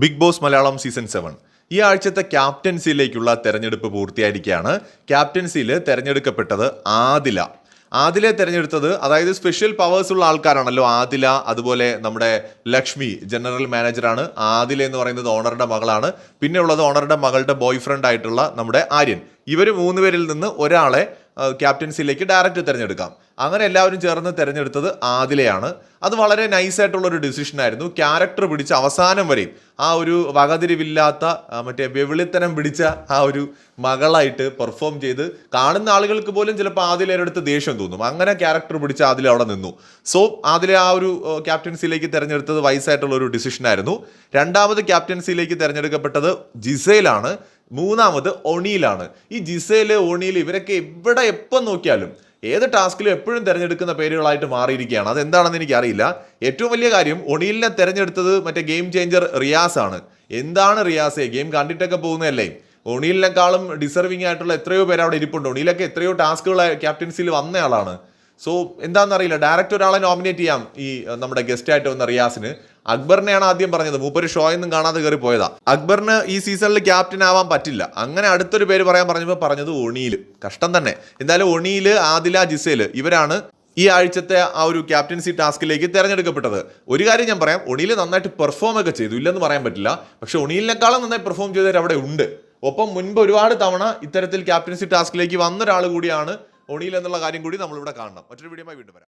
Bigg Boss Malayalam season seven. ഈ ആഴ്ചത്തെ ക്യാപ്റ്റൻസിയിലേക്കുള്ള തെരഞ്ഞെടുപ്പ് പൂർത്തിയായിരിക്കുകയാണ്. ക്യാപ്റ്റൻസിയിൽ തെരഞ്ഞെടുക്കപ്പെട്ടത് ആദില. ആദിലെ തിരഞ്ഞെടുത്തത് അതായത് സ്പെഷ്യൽ പവേഴ്സ് ഉള്ള ആൾക്കാരാണല്ലോ ആദില അതുപോലെ നമ്മുടെ ലക്ഷ്മി ജനറൽ മാനേജറാണ് ആദില എന്ന് പറയുന്നത് ഓണറുടെ മകളാണ്. പിന്നെ ഉള്ളത് ഓണറുടെ മകളുടെ ബോയ് ഫ്രണ്ട് ആയിട്ടുള്ള നമ്മുടെ ആര്യൻ. ഇവർ മൂന്നുപേരിൽ നിന്ന് ഒരാളെ ക്യാപ്റ്റൻസിയിലേക്ക് ഡയറക്റ്റ് തിരഞ്ഞെടുക്കാം. അങ്ങനെ എല്ലാവരും ചേർന്ന് തിരഞ്ഞെടുത്തത് ആദിലെയാണ്. അത് വളരെ നൈസായിട്ടുള്ള ഒരു ഡിസിഷൻ ആയിരുന്നു. ക്യാരക്ടർ പിടിച്ച അവസാനം വരെയും ആ ഒരു വകതിരിവില്ലാത്ത മറ്റേ വെവിളിത്തനം പിടിച്ച ആ ഒരു മകളായിട്ട് പെർഫോം ചെയ്ത് കാണുന്ന ആളുകൾക്ക് പോലും ചിലപ്പോൾ ആദിലയുടെ ദേഷ്യം തോന്നും. അങ്ങനെ ക്യാരക്ടർ പിടിച്ച ആദില അവിടെ നിന്നു. സോ ആദില ആ ഒരു ക്യാപ്റ്റൻസിയിലേക്ക് തിരഞ്ഞെടുത്തത് വയസ്സായിട്ടുള്ള ഒരു ഡിസിഷൻ ആയിരുന്നു. രണ്ടാമത് ക്യാപ്റ്റൻസിയിലേക്ക് തിരഞ്ഞെടുക്കപ്പെട്ടത് ജിസയിലാണ് മൂന്നാമത് ഒണിയിലാണ്. ഈ ജിസേൽ ഒണിയിൽ ഇവരൊക്കെ എവിടെ എപ്പം നോക്കിയാലും ഏത് ടാസ്കിലും എപ്പോഴും തിരഞ്ഞെടുക്കുന്ന പേരുകളായിട്ട് മാറിയിരിക്കുകയാണ്. അതെന്താണെന്ന് എനിക്കറിയില്ല. ഏറ്റവും വലിയ കാര്യം ഒണിയിലിനെ തിരഞ്ഞെടുത്തത് മറ്റേ ഗെയിം ചേഞ്ചർ റിയാസ് ആണ് എന്താണ് റിയാസെ? ഗെയിം കണ്ടിട്ടൊക്കെ പോകുന്നതല്ലേ? ഒണിയിലിനെക്കാളും ഡിസർവിങ് ആയിട്ടുള്ള എത്രയോ പേര് അവിടെ ഇരിപ്പുണ്ട്. ഒണിയിലൊക്കെ എത്രയോ ടാസ്കുകൾ ക്യാപ്റ്റൻസിയിൽ വന്നയാളാണ്. സോ എന്താണെന്നറിയില്ല. ഡയറക്റ്റ് ഒരാളെ നോമിനേറ്റ് ചെയ്യാം ഈ നമ്മുടെ ഗസ്റ്റ് ആയിട്ട് വന്ന റിയാസിന്. അക്ബറിനെയാണ് ആദ്യം പറഞ്ഞത്. മൂപ്പര് ഷോ ഒന്നും കാണാതെ കയറി പോയതാ. അക്ബറിന് ഈ സീസണിൽ ക്യാപ്റ്റൻ ആവാൻ പറ്റില്ല. അങ്ങനെ അടുത്തൊരു പേര് പറയാൻ പറഞ്ഞപ്പോൾ പറഞ്ഞത് ഒണിയിൽ കഷ്ടം തന്നെ. എന്തായാലും ഒണിയിൽ ആദില ജിസേൽ ഇവരാണ് ഈ ആഴ്ചത്തെ ആ ഒരു ക്യാപ്റ്റൻസി ടാസ്കിലേക്ക് തിരഞ്ഞെടുക്കപ്പെട്ടത്. ഒരു കാര്യം ഞാൻ പറയാം. ഒണിയിൽ നന്നായിട്ട് പെർഫോം ഒക്കെ ചെയ്തു. ഇല്ലെന്ന് പറയാൻ പറ്റില്ല. പക്ഷെ ഒണിയിലിനേക്കാളും നന്നായി പെർഫോം ചെയ്തവർ അവിടെ ഉണ്ട്. ഒപ്പം മുൻപ് ഒരുപാട് തവണ ഇത്തരത്തിൽ ക്യാപ്റ്റൻസി ടാസ്കിലേക്ക് വന്ന ഒരാൾ കൂടിയാണ് ഒണിയിൽ എന്നുള്ള കാര്യം കൂടി നമ്മളിവിടെ കാണണം. മറ്റൊരു വീഡിയോ വീണ്ടും വരാം.